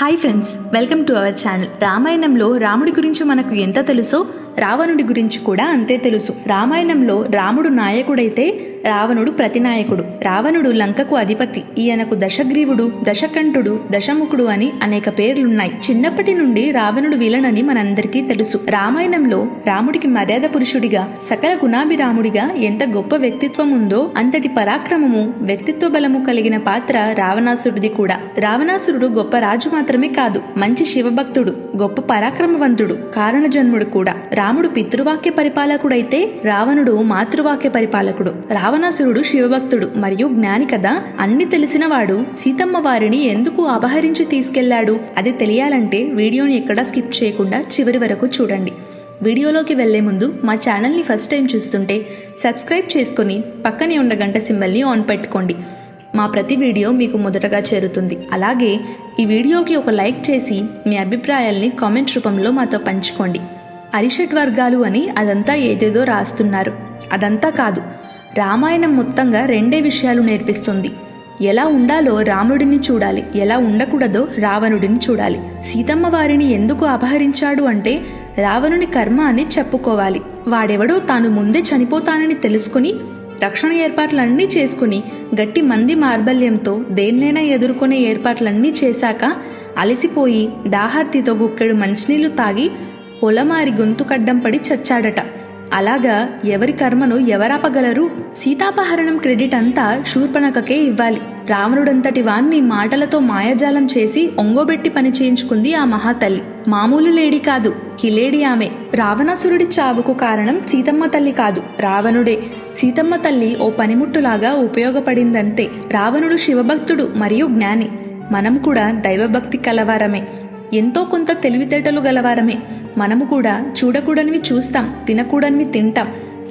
Hi friends welcome to our channel. రామాయణంలో రాముడి గురించి మనకు ఎంత తెలుసో రావణుడి గురించి కూడా అంతే తెలుసు. రామాయణంలో రాముడు నాయకుడైతే రావణుడు ప్రతినాయకుడు. రావణుడు లంకకు అధిపతి. ఈయనకు దశగ్రీవుడు దశకంఠుడు దశముఖుడు అని అనేక పేర్లున్నాయి. చిన్నప్పటి నుండి రావణుడు విలనని మనందరికీ తెలుసు. రామాయణంలో రాముడికి మర్యాద పురుషుడిగా సకల గుణాభిరాముడిగా ఎంత గొప్ప వ్యక్తిత్వం ఉందో అంతటి పరాక్రమము వ్యక్తిత్వ బలము కలిగిన పాత్ర రావణాసురుడిది కూడా. రావణాసురుడు గొప్ప రాజు మాత్రమే కాదు మంచి శివభక్తుడు గొప్ప పరాక్రమవంతుడు కారణజన్ముడు కూడా. రాముడు పితృవాక్య పరిపాలకుడైతే రావణుడు మాతృవాక్య పరిపాలకుడు. రావణాసురుడు శివభక్తుడు మరియు జ్ఞాని కదా. అన్ని తెలిసినవాడు. సీతమ్మ వారిని ఎందుకు అపహరించి తీసుకెళ్ళాడు? అది తెలియాలంటే వీడియోని ఎక్కడా స్కిప్ చేయకుండా చివరి వరకు చూడండి. వీడియోలోకి వెళ్ళే ముందు మా ఛానల్ని ఫస్ట్ టైం చూస్తుంటే సబ్స్క్రైబ్ చేసుకొని పక్కనే ఉన్న గంట సింబల్ని ఆన్ పెట్టుకోండి. మా ప్రతి వీడియో మీకు మొదటగా చేరుతుంది. అలాగే ఈ వీడియోకి ఒక లైక్ చేసి మీ అభిప్రాయాల్ని కామెంట్ రూపంలో మాతో పంచుకోండి. అరిషట్ వర్గాలు అని అదంతా ఏదేదో రాస్తున్నారు. అదంతా కాదు. రామాయణం మొత్తంగా రెండే విషయాలు నేర్పిస్తుంది. ఎలా ఉండాలో రాముడిని చూడాలి ఎలా ఉండకూడదో రావణుడిని చూడాలి. సీతమ్మ వారిని ఎందుకు అపహరించాడు అంటే రావణుని కర్మ అని చెప్పుకోవాలి. వాడెవడో తాను ముందే చనిపోతానని తెలుసుకుని రక్షణ ఏర్పాట్లన్నీ చేసుకుని గట్టి మంది మార్బల్యంతో దేన్నైనా ఎదుర్కొనే ఏర్పాట్లన్నీ చేశాక అలసిపోయి దాహార్తితో గుక్కెడు మంచినీళ్ళు తాగి పొలమారి గొంతు కడ్డం పడి చచ్చాడట. అలాగా ఎవరి కర్మను ఎవరాపగలరు? సీతాపహరణం క్రెడిట్ అంతా శూర్పణకకే ఇవ్వాలి. రావణుడంతటి వాణ్ణి మాటలతో మాయాజాలం చేసి ఒంగోబెట్టి పని చేయించుకుంది ఆ మహాతల్లి. మామూలు లేడీ కాదు కిలేడి ఆమె. రావణాసురుడి చావుకు కారణం సీతమ్మ తల్లి కాదు రావణుడే. సీతమ్మ తల్లి ఓ పనిముట్టులాగా ఉపయోగపడిందంతే. రావణుడు శివభక్తుడు మరియు జ్ఞాని. మనం కూడా దైవభక్తి కలవారమే. ఎంతో కొంత తెలివితేటలు గలవారమే. మనము కూడా చూడకూడనివి చూస్తాం తినకూడనివి తింటాం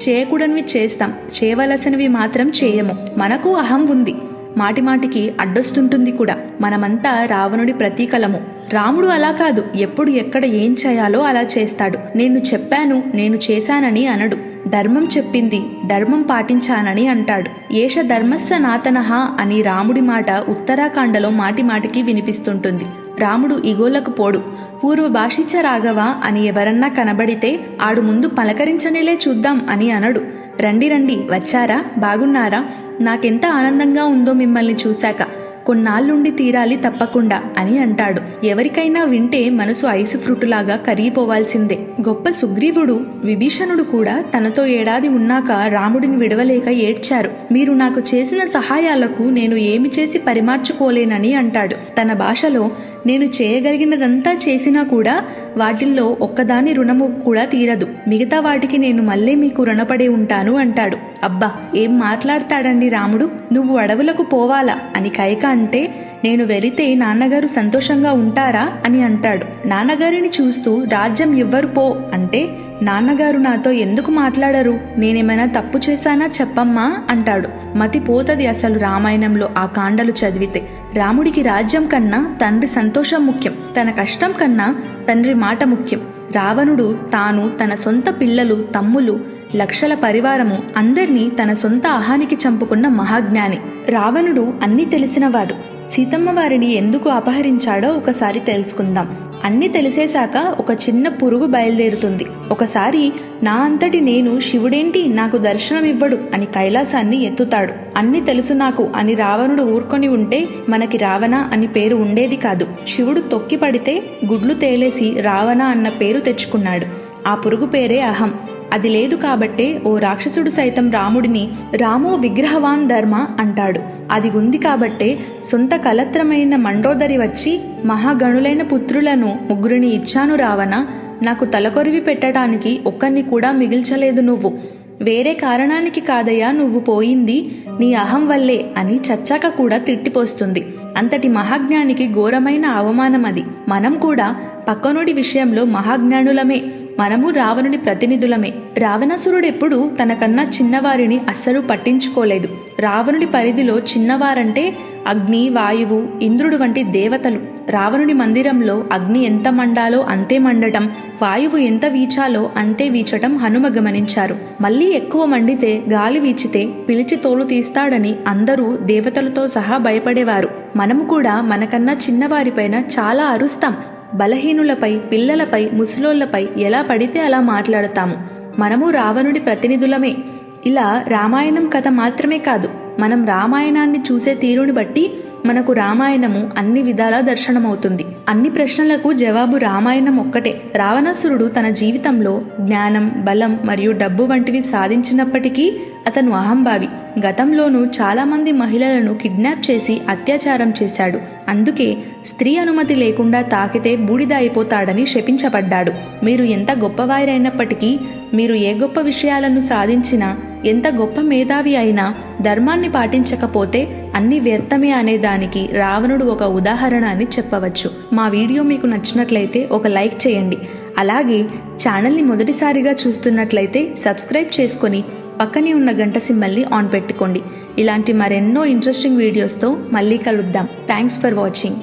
చేయకూడనివి చేస్తాం చేయవలసినవి మాత్రం చేయము. మనకు అహం ఉంది. మాటిమాటికి అడ్డొస్తుంటుంది కూడా. మనమంతా రావణుడి ప్రతీకలము. రాముడు అలా కాదు. ఎప్పుడు ఎక్కడ ఏం చేయాలో అలా చేస్తాడు. నేను చెప్పాను నేను చేశానని అనడు. ధర్మం చెప్పింది ధర్మం పాటించానని అంటాడు. ఏష ధర్మస్స నాతనహ అని రాముడి మాట ఉత్తరాఖండలో మాటిమాటికి వినిపిస్తుంటుంది. రాముడు ఇగోలకు పోడు. పూర్వ భాషించ రాఘవ అని ఎవరన్నా కనబడితే ఆడు ముందు పలకరించనేలే చూద్దాం అని అనడు. రండి రండి వచ్చారా? బాగున్నారా? నాకెంత ఆనందంగా ఉందో మిమ్మల్ని చూశాక. కొన్నాళ్ళుండి తీరాలి తప్పకుండా అని అంటాడు. ఎవరికైనా వింటే మనసు ఐసు ఫ్రూటులాగా కరిగిపోవాల్సిందే. గొప్ప సుగ్రీవుడు విభీషణుడు కూడా తనతో ఏడాది ఉన్నాక రాముడిని విడవలేక ఏడ్చారు. మీరు నాకు చేసిన సహాయాలకు నేను ఏమి చేసి పరిమార్చుకోలేనని అంటాడు. తన భాషలో నేను చేయగలిగినదంతా చేసినా కూడా వాటిల్లో ఒక్కదాని రుణము కూడా తీరదు. మిగతా వాటికి నేను మళ్ళీ మీకు రుణపడి ఉంటాను అంటాడు. అబ్బా ఏం మాట్లాడతాడండి రాముడు? నువ్వు అడవులకు పోవాలా? అని కైక అంటే నేను వెళితే నాన్నగారు సంతోషంగా ఉంటారా? అని అంటాడు. నాన్నగారిని చూస్తూ రాజ్యం ఇవ్వరు పో అంటే నాన్నగారు నాతో ఎందుకు మాట్లాడరు? నేనేమైనా తప్పు చేశానా చెప్పమ్మా? అంటాడు. మతి పోతది అసలు రామాయణంలో ఆ కాండలు చదివితే. రాముడికి రాజ్యం కన్నా తండ్రి సంతోషం ముఖ్యం తన కష్టం కన్నా తండ్రి మాట ముఖ్యం. రావణుడు తాను తన సొంత పిల్లలు తమ్ములు లక్షల పరివారము అందరినీ తన సొంత అహానికి చంపుకున్న మహాజ్ఞాని. రావణుడు అన్నీ తెలిసినవాడు. సీతమ్మ వారిని ఎందుకు అపహరించాడో ఒకసారి తెలుసుకుందాం. అన్ని తెలిసేశాక ఒక చిన్న పురుగు బయలుదేరుతుంది. ఒకసారి నా అంతటి నేను శివుడేంటి? నాకు దర్శనమివ్వడు అని కైలాసాన్ని ఎత్తుతాడు. అన్ని తెలుసు నాకు అని రావణుడు ఊరుకొని ఉంటే మనకి రావణ అని పేరు ఉండేది కాదు. శివుడు తొక్కి పడితే గుడ్లు తేలేసి రావణ అన్న పేరు తెచ్చుకున్నాడు. ఆ పురుగు పేరే అహం. అది లేదు కాబట్టే ఓ రాక్షసుడు సైతం రాముడిని రామో విగ్రహవాన్ ధర్మ అంటాడు. అది ఉంది కాబట్టే సొంత కలత్రమైన మండోదరి వచ్చి మహాగణులైన పుత్రులను ముగ్గురిని ఇచ్చాను రావణ నాకు తలకొరివి పెట్టడానికి ఒక్కరిని కూడా మిగిల్చలేదు నువ్వు. వేరే కారణానికి కాదయ్యా నువ్వు పోయింది నీ అహం వల్లే అని చచ్చాక కూడా తిట్టిపోస్తుంది. అంతటి మహాజ్ఞానికి ఘోరమైన అవమానం అది మనం కూడా పక్కనుడి విషయంలో మహాజ్ఞానులమే. మనము రావణుని ప్రతినిధులమే. రావణాసురుడెప్పుడు తనకన్నా చిన్నవారిని అస్సలు పట్టించుకోలేదు. రావణుడి పరిధిలో చిన్నవారంటే అగ్ని వాయువు ఇంద్రుడు వంటి దేవతలు. రావణుడి మందిరంలో అగ్ని ఎంత మండాలో అంతే మండటం వాయువు ఎంత వీచాలో అంతే వీచటం హనుమ గమనించారు. మళ్ళీ ఎక్కువ మండితే గాలి వీచితే పిలిచి తోలు తీస్తాడని అందరూ దేవతలతో సహా భయపడేవారు. మనము కూడా మనకన్నా చిన్నవారిపైన చాలా అరుస్తాం. బలహీనులపై పిల్లలపై ముసలోళ్ళపై ఎలా పడితే అలా మాట్లాడతాము. మనము రావణుడి ప్రతినిధులమే. ఇలా రామాయణం కథ మాత్రమే కాదు మనం రామాయణాన్ని చూసే తీరుని బట్టి మనకు రామాయణము అన్ని విధాలా దర్శనమవుతుంది. అన్ని ప్రశ్నలకు జవాబు రామాయణం ఒక్కటే. రావణాసురుడు తన జీవితంలో జ్ఞానం బలం మరియు డబ్బు వంటివి సాధించినప్పటికీ అతను అహంభావి. గతంలోనూ చాలామంది మహిళలను కిడ్నాప్ చేసి అత్యాచారం చేశాడు. అందుకే స్త్రీ అనుమతి లేకుండా తాకితే బూడిద అయిపోతాడని శపించబడ్డాడు. మీరు ఎంత గొప్పవారైనప్పటికీ మీరు ఏ గొప్ప విషయాలను సాధించినా ఎంత గొప్ప మేధావి అయినా ధర్మాన్ని పాటించకపోతే అన్ని వ్యర్థమే అనే దానికి రావణుడు ఒక ఉదాహరణ అని చెప్పవచ్చు. మా వీడియో మీకు నచ్చినట్లయితే ఒక లైక్ చేయండి. అలాగే ఛానల్ని మొదటిసారిగా చూస్తున్నట్లయితే సబ్స్క్రైబ్ చేసుకొని పక్కనే ఉన్న గంట సిమ్మల్ని ఆన్ పెట్టుకోండి. ఇలాంటి మరెన్నో ఇంట్రెస్టింగ్ వీడియోస్తో మళ్ళీ కలుద్దాం. Thanks for watching.